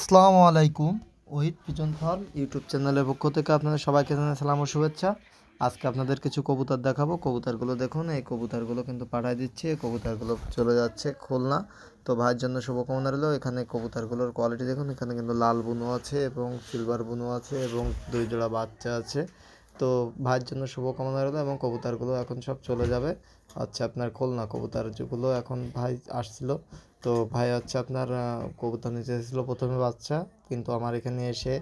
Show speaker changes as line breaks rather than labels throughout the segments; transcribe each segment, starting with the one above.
আসসালামু আলাইকুম Ohid pigeon farm YouTube চ্যানেলের পক্ষ থেকে আপনাদের সবাইকে জানাই সালাম ও শুভেচ্ছা। আজকে আপনাদের কিছু কবুতর দেখাবো। কবুতরগুলো দেখুন, এই কবুতরগুলো কিন্তু পাঠাই দিচ্ছে। কবুতরগুলো চলে যাচ্ছে খুলনা। তো ভাইয়ের জন্য শুভকামনা রইল। এখানে কবুতরগুলোর কোয়ালিটি দেখুন, এখানে কিন্তু লাল বুনো আছে এবং সিলভার বুনো আছে এবং দুই জোড়া বাচ্চা আছে। তো ভাইয়ের জন্য শুভকামনা রইল এবং কবুতরগুলো এখন সব চলে যাবে। আচ্ছা আপনার খুলনা কবুতর যেগুলো এখন ভাই আসছিল। তো ভাই হচ্ছে আপনার কবুতর নিতে এসেছিল প্রথমে বাচ্চা, কিন্তু আমার এখানে এসে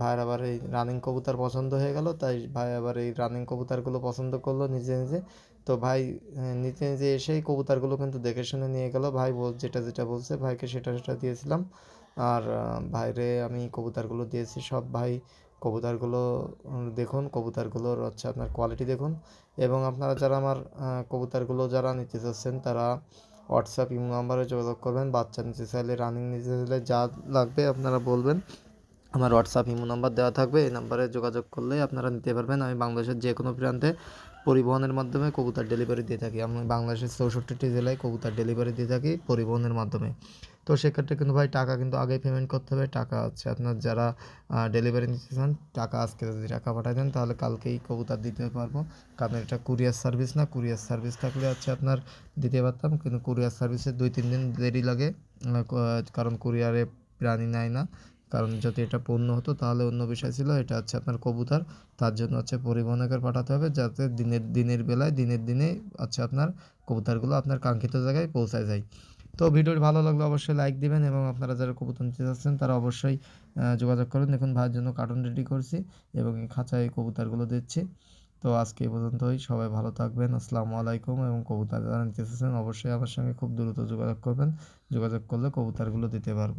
ভাইয়ের আবার এই রানিং কবুতর পছন্দ হয়ে গেল, তাই ভাই আবার এই রানিং কবুতরগুলো পছন্দ করল নিজে নিজে। তো ভাই নিজে নিজে এসেই কবুতরগুলো কিন্তু দেখে শুনে নিয়ে গেল। ভাই বল, যেটা যেটা বলছে, ভাইকে সেটা সেটা দিয়েছিলাম। আর বাইরে আমি কবুতারগুলো দিয়েছি, সব ভাই কবুতারগুলো, দেখুন কবুতারগুলোর হচ্ছে আপনার কোয়ালিটি দেখুন এবং আপনারা যারা আমার কবুতারগুলো যারা নিতে চাচ্ছেন তারা হোয়াটসঅ্যাপ ইমো নাম্বারে যোগাযোগ করবেন, বাচ্চা নিতে চাইলে রানিং নিতে চাইলে যা লাগবে আপনারা বলবেন। আমার হোয়াটসঅ্যাপ ইমো নাম্বার দেওয়া থাকবে। এই নাম্বারে যোগাযোগ করলে আপনারা নিতে পারবেন। আমি বাংলাদেশের যে কোনো প্রান্তে পরিবহনের মাধ্যমে কবুতার ডেলিভারি দিয়ে থাকি। আমি বাংলাদেশের চৌষট্টিটি জেলায় কবুতর ডেলিভারি দিয়ে থাকি পরিবহনের মাধ্যমে। তো সেক্ষেত্রে কিন্তু ভাই, টাকা কিন্তু আগেই পেমেন্ট করতে হবে। টাকা হচ্ছে আপনার যারা ডেলিভারি নিতে চান, টাকা আজকে যদি টাকা পাঠায় দেন, তাহলে কালকেই কবুতর দিতে পারব। কারণ এটা কুরিয়ার সার্ভিস না। কুরিয়ার সার্ভিস থাকলে হচ্ছে আপনার দিতে পারতাম। কিন্তু কুরিয়ার সার্ভিসে দুই, তিন দিন দেরি লাগে। কারণ কুরিয়ারে প্রাণী নেয় না। কারণ যদি এটা পণ্য হতো, তাহলে অন্য বিষয় ছিল। এটা হচ্ছে আপনার কবুতর। তার জন্য হচ্ছে পরিবহনকে পাঠাতে হবে যাতে দিনের দিনের বেলায়, দিনের দিনে হচ্ছে আপনার কবুতরগুলো আপনার কাঙ্ক্ষিত জায়গায় পৌঁছায় যায়। তো ভিডিওটি ভালো লাগলে অবশ্যই লাইক দিবেন এবং আপনারা যারা কবুতর নিতে চাচ্ছেন তারা অবশ্যই যোগাযোগ করুন। দেখুন, ভাইয়ের জন্য কার্টুন রেডি করছি এবং খাঁচায় কবুতরগুলো দিচ্ছি। তো আজকে এই পর্যন্তই। সবাই ভালো থাকবেন। আসসালামু আলাইকুম এবং কবুতর যারা নিতে চাচ্ছেন অবশ্যই আমার সঙ্গে খুব দ্রুত যোগাযোগ করবেন। যোগাযোগ করলে কবুতরগুলো দিতে পারব।